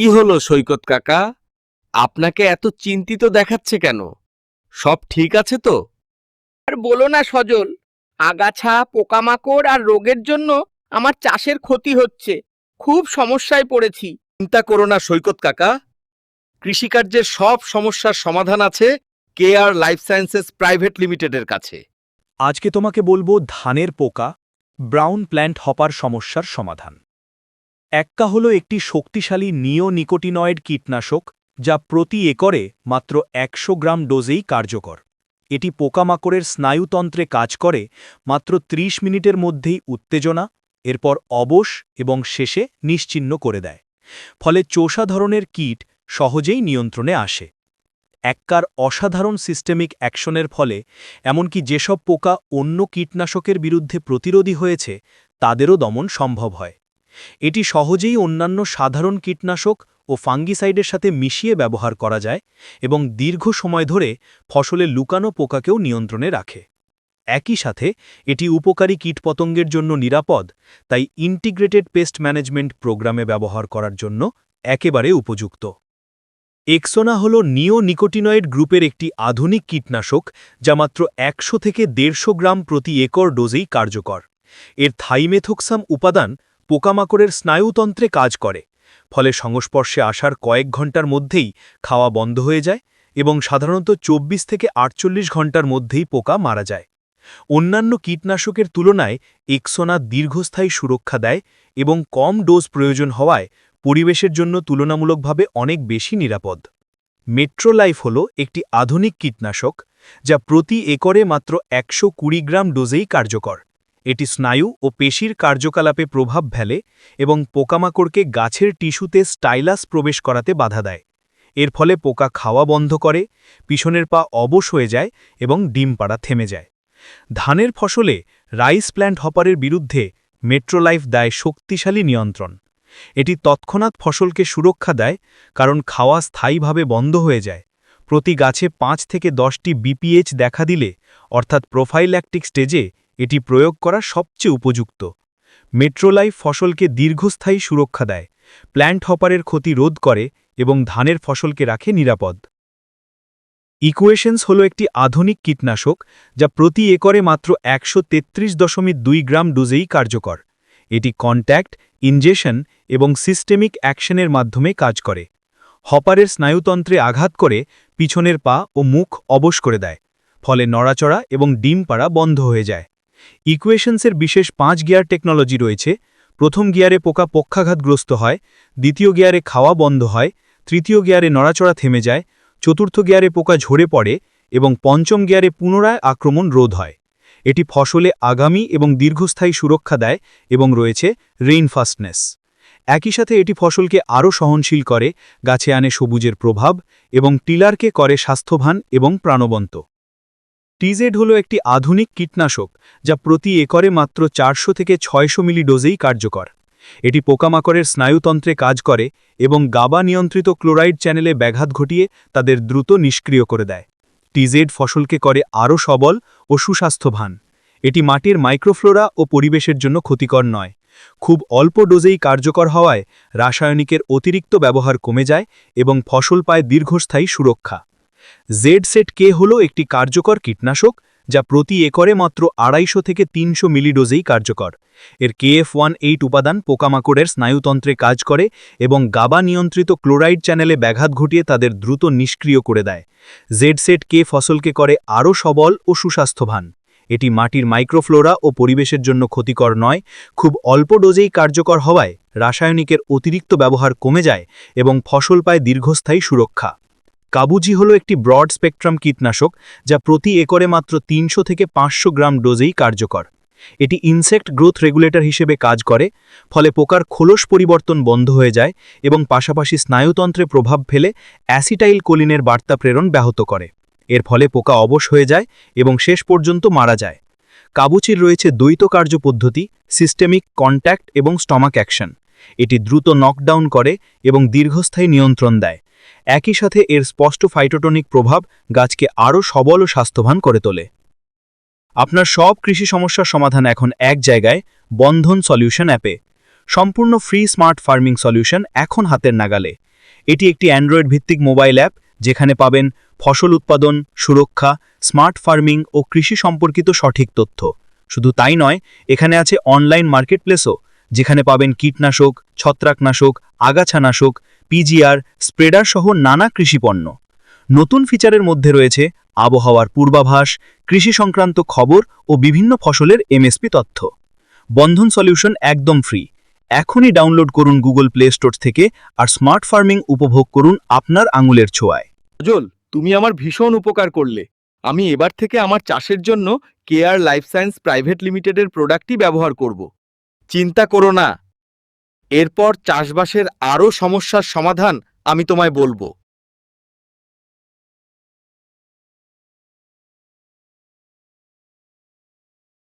কি হলো সৈকত কাকা? আপনাকে এত চিন্তিত দেখাচ্ছে কেন? সব ঠিক আছে তো? আর বলো না সজল আগাছা পোকামাকড় আর রোগের জন্য আমার চাষের ক্ষতি হচ্ছে। খুব সমস্যায় পড়েছি। চিন্তা করো না সৈকত কাকা। কৃষিকার্যের সব সমস্যার সমাধান আছে K R life sciences private লিমিটেডের কাছে। আজকে তোমাকে বলব ধানের পোকা ব্রাউন প্ল্যান্ট হপার সমস্যার সমাধান। একটা হলো একটি শক্তিশালী নিওনিকোটিনয়েড কীটনাশক, যা প্রতি একরে মাত্র একশো গ্রাম ডোজেই কার্যকর। এটি পোকামাকড়ের স্নায়ুতন্ত্রে কাজ করে, মাত্র ৩০ মিনিটের মধ্যেই উত্তেজনা, এরপর অবশ এবং শেষে নিশ্চিহ্ন করে দেয়। ফলে চোষা ধরনের কীট সহজেই নিয়ন্ত্রণে আসে। এককার অসাধারণ সিস্টেমিক অ্যাকশনের ফলে, এমনকি যেসব পোকা অন্য কীটনাশকের বিরুদ্ধে প্রতিরোধী হয়েছে, তাদেরও দমন সম্ভব হয়। এটি সহজেই অন্যান্য সাধারণ কীটনাশক ও ফাঙ্গিসাইডের সাথে মিশিয়ে ব্যবহার করা যায় এবং দীর্ঘ সময় ধরে ফসলে লুকানো পোকাকেও নিয়ন্ত্রণে রাখে। একই সাথে, এটি উপকারী কীটপতঙ্গের জন্য নিরাপদ, তাই ইন্টিগ্রেটেড পেস্ট ম্যানেজমেন্ট প্রোগ্রামে ব্যবহার করার জন্য একেবারে উপযুক্ত। এক্সোনা হল নিওনিকোটিনয়েড গ্রুপের একটি আধুনিক কীটনাশক যা মাত্র একশো থেকে দেড়শো গ্রাম প্রতি একর ডোজেই কার্যকর। এর থাইমেথোক্সাম উপাদান পোকামাকড়ের স্নায়ুতন্ত্রে কাজ করে, ফলে সংস্পর্শে আসার কয়েক ঘণ্টার মধ্যেই খাওয়া বন্ধ হয়ে যায় এবং সাধারণত ২৪ থেকে আটচল্লিশ ঘণ্টার মধ্যেই পোকা মারা যায়। অন্যান্য কীটনাশকের তুলনায় এক্সোনা দীর্ঘস্থায়ী সুরক্ষা দেয় এবং কম ডোজ প্রয়োজন হওয়ায় পরিবেশের জন্য তুলনামূলকভাবে অনেক বেশি নিরাপদ। মেট্রোলাইফ হল একটি আধুনিক কীটনাশক, যা প্রতি একরে মাত্র একশো কুড়ি গ্রাম ডোজেই কার্যকর। এটি স্নায়ু ও পেশির কার্যকলাপে প্রভাব ফেলে এবং পোকামাকড়কে গাছের টিস্যুতে স্টাইলাস প্রবেশ করাতে বাধা দেয়। এর ফলে পোকা খাওয়া বন্ধ করে, পিছনের পা অবশ হয়ে যায় এবং ডিম পাড়া থেমে যায়। ধানের ফসলে রাইস প্ল্যান্ট হপারের বিরুদ্ধে মেট্রোলাইফ দেয় শক্তিশালী নিয়ন্ত্রণ। এটি তৎক্ষণাৎ ফসলকে সুরক্ষা দেয়, কারণ খাওয়া স্থায়ীভাবে বন্ধ হয়ে যায়। প্রতি গাছে পাঁচ থেকে দশটি বিপিএইচ দেখা দিলে, অর্থাৎ প্রোফাইল্যাকটিক স্টেজে এটি প্রয়োগ করা সবচেয়ে উপযুক্ত। মেট্রোলাইফ ফসলকে দীর্ঘস্থায়ী সুরক্ষা দেয়, প্ল্যান্ট হপারের ক্ষতি রোধ করে এবং ধানের ফসলকে রাখে নিরাপদ। ইকুয়েশনস হল একটি আধুনিক কীটনাশক যা প্রতি একরে মাত্র একশো তেত্রিশ দশমিক দুই গ্রাম ডোজেই কার্যকর। এটি কন্ট্যাক্ট, ইনজেশন এবং সিস্টেমিক অ্যাকশনের মাধ্যমে কাজ করে। হপারের স্নায়ুতন্ত্রে আঘাত করে পিছনের পা ও মুখ অবশ করে দেয়, ফলে নড়াচড়া এবং ডিম পাড়া বন্ধ হয়ে যায়। ইকুয়েশনসের বিশেষ পাঁচ গিয়ার টেকনোলজি রয়েছে। প্রথম গিয়ারে পোকা পক্ষাঘাতগ্রস্ত হয়, দ্বিতীয় গিয়ারে খাওয়া বন্ধ হয়, তৃতীয় গিয়ারে নড়াচড়া থেমে যায়, চতুর্থ গিয়ারে পোকা ঝরে পড়ে এবং পঞ্চম গিয়ারে পুনরায় আক্রমণ রোধ হয়। এটি ফসলে আগামী এবং দীর্ঘস্থায়ী সুরক্ষা দেয় এবং রয়েছে রেইনফাস্টনেস একই সাথে এটি ফসলকে আরও সহনশীল করে, গাছে আনে সবুজের প্রভাব এবং টিলারকে করে স্বাস্থ্যবান এবং প্রাণবন্ত। টিজেড হল একটি আধুনিক কীটনাশক যা প্রতি একরে মাত্র চারশো থেকে ছয়শো মিলি ডোজেই কার্যকর। এটি পোকামাকড়ের স্নায়ুতন্ত্রে কাজ করে এবং গাবা নিয়ন্ত্রিত ক্লোরাইড চ্যানেলে ব্যাঘাত ঘটিয়ে তাদের দ্রুত নিষ্ক্রিয় করে দেয়। টিজেড ফসলকে করে আরও সবল ও সুস্বাস্থ্যবান। এটি মাটির মাইক্রোফ্লোরা ও পরিবেশের জন্য ক্ষতিকর নয়। খুব অল্প ডোজেই কার্যকর হওয়ায় রাসায়নিকের অতিরিক্ত ব্যবহার কমে যায় এবং ফসল পায় দীর্ঘস্থায়ী সুরক্ষা। জেড সেট কে হল একটি কার্যকর কীটনাশক যা প্রতি একরে মাত্র আড়াইশো থেকে তিনশো মিলিডোজেই কার্যকর। এর কেএফ ওয়ান এইট উপাদান পোকামাকড়ের স্নায়ুতন্ত্রে কাজ করে এবং গাবা নিয়ন্ত্রিত ক্লোরাইড চ্যানেলে ব্যাঘাত ঘটিয়ে তাদের দ্রুত নিষ্ক্রিয় করে দেয়। জেড সেট কে ফসলকে করে আরও সবল ও সুস্বাস্থ্যবান। এটি মাটির মাইক্রোফ্লোরা ও পরিবেশের জন্য ক্ষতিকর নয়, খুব অল্প ডোজেই কার্যকর হওয়ায় রাসায়নিকের অতিরিক্ত ব্যবহার কমে যায় এবং ফসল পায় দীর্ঘস্থায়ী সুরক্ষা। কাবুজি হল একটি ব্রড স্পেকট্রাম কীটনাশক যা প্রতি একরে মাত্র তিনশো থেকে পাঁচশো গ্রাম ডোজেই কার্যকর। এটি ইনসেক্ট গ্রোথ রেগুলেটর হিসেবে কাজ করে, ফলে পোকার খোলস পরিবর্তন বন্ধ হয়ে যায় এবং পাশাপাশি স্নায়ুতন্ত্রে প্রভাব ফেলে অ্যাসিটাইল কোলিনের বার্তা প্রেরণ ব্যাহত করে। এর ফলে পোকা অবশ হয়ে যায় এবং শেষ পর্যন্ত মারা যায়। কাবুচির রয়েছে দ্বৈত কার্য পদ্ধতি সিস্টেমিক কন্ট্যাক্ট এবং স্টমাক অ্যাকশন এটি দ্রুত নকডাউন করে এবং দীর্ঘস্থায়ী নিয়ন্ত্রণ দেয়। একই সাথে এর স্পষ্ট ফাইটোটনিক প্রভাব গাছকে আরও সবল ও স্বাস্থ্যবান করে তোলে। আপনার সব কৃষি সমস্যার সমাধান এখন এক জায়গায় বন্ধন সলিউশন অ্যাপে সম্পূর্ণ ফ্রি স্মার্ট ফার্মিং সলিউশন এখন হাতের নাগালে। এটি একটি অ্যান্ড্রয়েড ভিত্তিক মোবাইল অ্যাপ যেখানে পাবেন ফসল উৎপাদন, সুরক্ষা স্মার্ট ফার্মিং ও কৃষি সম্পর্কিত সঠিক তথ্য। শুধু তাই নয়, এখানে আছে অনলাইন মার্কেটপ্লেসও যেখানে পাবেন কীটনাশক, ছত্রাকনাশক, আগাছানাশক পিজিআর স্প্রেডার সহ নানা কৃষিপণ্য নতুন ফিচারের মধ্যে রয়েছে আবহাওয়ার পূর্বাভাস, কৃষি সংক্রান্ত খবর ও বিভিন্ন ফসলের এমএসপি তথ্য। বন্ধন সলিউশন একদম ফ্রি এখনই ডাউনলোড করুন গুগল প্লে স্টোর থেকে আর স্মার্ট ফার্মিং উপভোগ করুন আপনার আঙুলের ছোঁয়ায়। সজল তুমি আমার ভীষণ উপকার করলে। আমি এবার থেকে আমার চাষের জন্য কেয়ার লাইফ সায়েন্স প্রাইভেট লিমিটেডের প্রোডাক্টই ব্যবহার করব। চিন্তা করো না। এরপর চাষবাসের আরও সমস্যার সমাধান আমি তোমায় বলব।